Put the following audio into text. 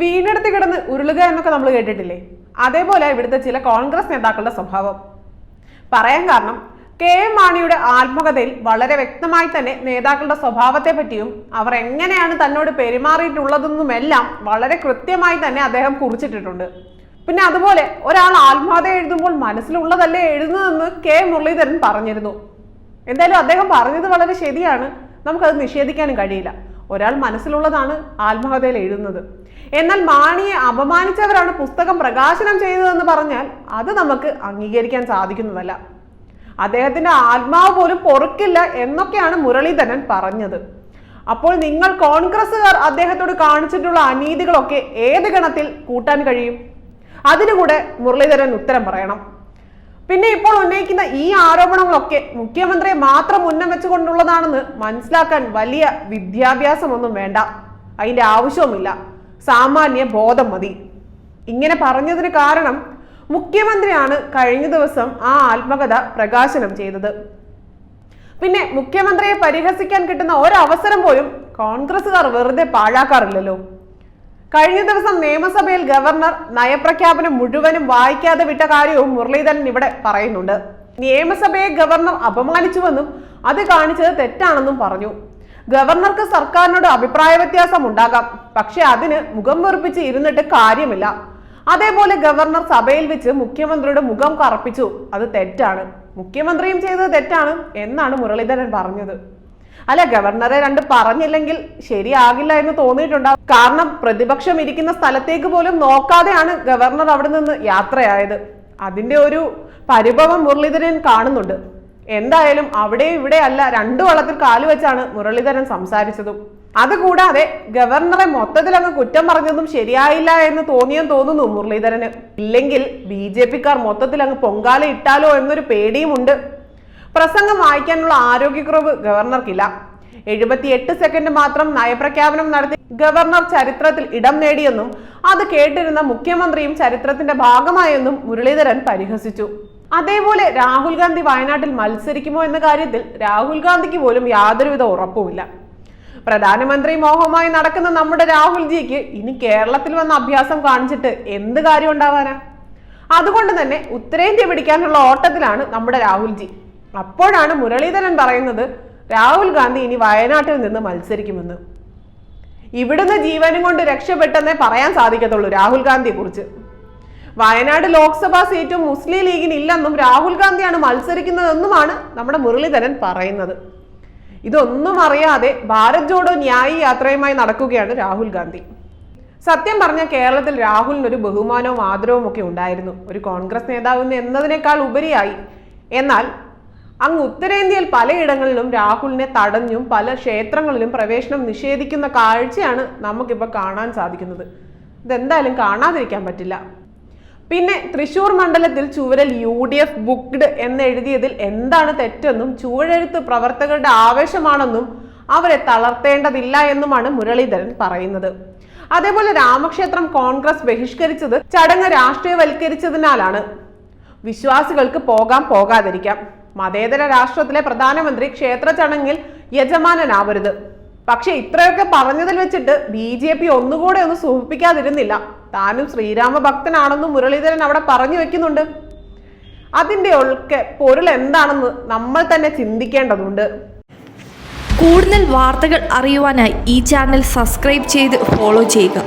വീണെടുത്ത് കിടന്ന് ഉരുളുക എന്നൊക്കെ നമ്മൾ കേട്ടിട്ടില്ലേ? അതേപോലെ ഇവിടുത്തെ ചില കോൺഗ്രസ് നേതാക്കളുടെ സ്വഭാവം. പറയാൻ കാരണം കെ എം മാണിയുടെ ആത്മകഥയിൽ വളരെ വ്യക്തമായി തന്നെ നേതാക്കളുടെ സ്വഭാവത്തെ പറ്റിയും അവർ എങ്ങനെയാണ് തന്നോട് പെരുമാറിയിട്ടുള്ളതെന്നുമെല്ലാം വളരെ കൃത്യമായി തന്നെ അദ്ദേഹം കുറിച്ചിട്ടിട്ടുണ്ട്. പിന്നെ അതുപോലെ ഒരാൾ ആത്മകഥ എഴുതുമ്പോൾ മനസ്സിലുള്ളതല്ലേ എഴുതുന്നതെന്ന് കെ മുരളീധരൻ പറഞ്ഞിരുന്നു. എന്തായാലും അദ്ദേഹം പറഞ്ഞത് വളരെ ശരിയാണ്. നമുക്കത് നിഷേധിക്കാനും കഴിയില്ല. ഒരാൾ മനസ്സിലുള്ളതാണ് ആത്മകഥയിൽ എഴുതുന്നത്. എന്നാൽ മാണിയെ അപമാനിച്ചവരാണ് പുസ്തകം പ്രകാശനം ചെയ്തതെന്ന് പറഞ്ഞാൽ അത് നമുക്ക് അംഗീകരിക്കാൻ സാധിക്കുന്നതല്ല. അദ്ദേഹത്തിന്റെ ആത്മാവ് പോലും പൊറുക്കില്ല എന്നൊക്കെയാണ് മുരളീധരൻ പറഞ്ഞത്. അപ്പോൾ നിങ്ങൾ കോൺഗ്രസ്സുകാർ അദ്ദേഹത്തോട് കാണിച്ചിട്ടുള്ള അനീതികളൊക്കെ ഏത് ഗണത്തിൽ കൂട്ടാൻ കഴിയും? അതിനുകൂടെ മുരളീധരൻ ഉത്തരം പറയണം. പിന്നെ ഇപ്പോൾ ഉന്നയിക്കുന്ന ഈ ആരോപണങ്ങളൊക്കെ മുഖ്യമന്ത്രിയെ മാത്രം ഉന്നം വെച്ചുകൊണ്ടുള്ളതാണെന്ന് മനസ്സിലാക്കാൻ വലിയ വിദ്യാഭ്യാസമൊന്നും വേണ്ട. അതിന്റെ ആവശ്യവുമില്ല. സാമാന്യ ബോധം മതി. ഇങ്ങനെ പറഞ്ഞതിന് കാരണം മുഖ്യമന്ത്രിയാണ് കഴിഞ്ഞ ദിവസം ആ ആത്മകഥ പ്രകാശനം ചെയ്തത്. പിന്നെ മുഖ്യമന്ത്രിയെ പരിഹസിക്കാൻ കിട്ടുന്ന ഒരവസരം പോലും കോൺഗ്രസുകാർ വെറുതെ പാഴാക്കാറില്ലല്ലോ. കഴിഞ്ഞ ദിവസം നിയമസഭയിൽ ഗവർണർ നയപ്രഖ്യാപനം മുഴുവനും വായിക്കാതെ വിട്ട കാര്യവും മുരളീധരൻ ഇവിടെ പറയുന്നുണ്ട്. നിയമസഭയെ ഗവർണർ അപമാനിച്ചുവെന്നും അത് കാണിച്ചത് തെറ്റാണെന്നും പറഞ്ഞു. ഗവർണർക്ക് സർക്കാരിനോട് അഭിപ്രായ വ്യത്യാസം ഉണ്ടാകാം. പക്ഷെ അതിന് മുഖം വെറുപ്പിച്ച് ഇരുന്നിട്ട് കാര്യമില്ല. അതേപോലെ ഗവർണർ സഭയിൽ വെച്ച് മുഖ്യമന്ത്രിയുടെ മുഖം കറപ്പിച്ചു. അത് തെറ്റാണ്. മുഖ്യമന്ത്രിയും ചെയ്തത് തെറ്റാണ് എന്നാണ് മുരളീധരൻ പറഞ്ഞത്. അല്ല ഗവർണറെ രണ്ട് പറഞ്ഞില്ലെങ്കിൽ ശരിയാകില്ല എന്ന് തോന്നിയിട്ടുണ്ടാവും. കാരണം പ്രതിപക്ഷം ഇരിക്കുന്ന സ്ഥലത്തേക്ക് പോലും നോക്കാതെയാണ് ഗവർണർ അവിടെ നിന്ന് യാത്രയായത്. അതിന്റെ ഒരു പരിഭവം മുരളീധരൻ കാണുന്നുണ്ട്. എന്തായാലും അവിടെ ഇവിടെ അല്ല രണ്ടു വള്ളത്തിൽ കാൽ വെച്ചാണ് മുരളീധരൻ സംസാരിച്ചതും. അതുകൂടാതെ ഗവർണറെ മൊത്തത്തിൽ അങ്ങ് കുറ്റം പറഞ്ഞതും ശരിയായില്ല എന്ന് തോന്നിയെന്ന് തോന്നുന്നു മുരളീധരന്. ഇല്ലെങ്കിൽ ബി ജെ പിക്കാർ മൊത്തത്തിൽ അങ്ങ് പൊങ്കാല ഇട്ടാലോ എന്നൊരു പേടിയുമുണ്ട്. പ്രസംഗം വായിക്കാനുള്ള ആരോഗ്യക്കുറവ് ഗവർണർക്കില്ല. എഴുപത്തിയെട്ട് സെക്കൻഡ് മാത്രം നയപ്രഖ്യാപനം നടത്തി ഗവർണർ ചരിത്രത്തിൽ ഇടം നേടിയെന്നും അത് കേട്ടിരുന്ന മുഖ്യമന്ത്രിയും ചരിത്രത്തിന്റെ ഭാഗമായെന്നും മുരളീധരൻ പരിഹസിച്ചു. അതേപോലെ രാഹുൽ ഗാന്ധി വയനാട്ടിൽ മത്സരിക്കുമോ എന്ന കാര്യത്തിൽ രാഹുൽ ഗാന്ധിക്ക് പോലും യാതൊരുവിധ ഉറപ്പുമില്ല. പ്രധാനമന്ത്രി മോഹമായി നടക്കുന്ന നമ്മുടെ രാഹുൽജിക്ക് ഇനി കേരളത്തിൽ വന്ന അഭ്യാസം കാണിച്ചിട്ട് എന്ത് കാര്യം ഉണ്ടാവാനാ? അതുകൊണ്ട് തന്നെ ഉത്തരേന്ത്യ പിടിക്കാനുള്ള ഓട്ടത്തിലാണ് നമ്മുടെ രാഹുൽജി അപ്പോഴാണ് മുരളീധരൻ പറയുന്നത് രാഹുൽ ഗാന്ധി ഇനി വയനാട്ടിൽ നിന്ന് മത്സരിക്കുമെന്ന്. ഇവിടുന്ന് ജീവനും കൊണ്ട് രക്ഷപ്പെട്ടെന്നേ പറയാൻ സാധിക്കത്തുള്ളൂ രാഹുൽ ഗാന്ധിയെ കുറിച്ച് വയനാട് ലോക്സഭാ സീറ്റും മുസ്ലിം ലീഗിന് ഇല്ലെന്നും രാഹുൽ ഗാന്ധിയാണ് മത്സരിക്കുന്നതെന്നുമാണ് നമ്മുടെ മുരളീധരൻ പറയുന്നത്. ഇതൊന്നും അറിയാതെ ഭാരത് ജോഡോ ന്യായ യാത്രയുമായി നടക്കുകയാണ് രാഹുൽ ഗാന്ധി. സത്യം പറഞ്ഞ കേരളത്തിൽ രാഹുലിന് ഒരു ബഹുമാനവും ആദരവും ഒക്കെ ഉണ്ടായിരുന്നു. ഒരു കോൺഗ്രസ് നേതാവ് എന്നതിനേക്കാൾ ഉപരിയായി. എന്നാൽ അങ്ങ് ഉത്തരേന്ത്യയിൽ പലയിടങ്ങളിലും രാഹുലിനെ തടഞ്ഞും പല ക്ഷേത്രങ്ങളിലും പ്രവേശനം നിഷേധിക്കുന്ന കാഴ്ചയാണ് നമുക്കിപ്പോൾ കാണാൻ സാധിക്കുന്നത്. ഇതെന്തായാലും കാണാതിരിക്കാൻ പറ്റില്ല. പിന്നെ തൃശൂർ മണ്ഡലത്തിൽ ചുവരൽ യു ഡി എഫ് ബുക്ക്ഡ് എന്നെഴുതിയതിൽ എന്താണ് തെറ്റെന്നും ചുവരെഴുത്ത് പ്രവർത്തകരുടെ ആവേശമാണെന്നും അവരെ തളർത്തേണ്ടതില്ല എന്നുമാണ് മുരളീധരൻ പറയുന്നത്. അതേപോലെ രാമക്ഷേത്രം കോൺഗ്രസ് ബഹിഷ്കരിച്ചത് ചടങ്ങ് രാഷ്ട്രീയവൽക്കരിച്ചതിനാലാണ്. വിശ്വാസികൾക്ക് പോകാം പോകാതിരിക്കാം. മതേതര രാഷ്ട്രത്തിലെ പ്രധാനമന്ത്രി ക്ഷേത്ര ചടങ്ങിൽ യജമാനനാവരുത്. പക്ഷെ ഇത്രയൊക്കെ പറഞ്ഞതിൽ വെച്ചിട്ട് ബി ജെ പി ഒന്നുകൂടെ ഒന്ന് സൂചിപ്പിക്കാതിരുന്നില്ല. താനും ശ്രീരാമ ഭക്തനാണെന്നും മുരളീധരൻ അവിടെ പറഞ്ഞു വെക്കുന്നുണ്ട്. അതിന്റെ ഒക്കെ പൊരുൾ എന്താണെന്ന് നമ്മൾ തന്നെ ചിന്തിക്കേണ്ടതുണ്ട്. കൂടുതൽ വാർത്തകൾ അറിയുവാനായി ഈ ചാനൽ സബ്സ്ക്രൈബ് ചെയ്ത് ഫോളോ ചെയ്യുക.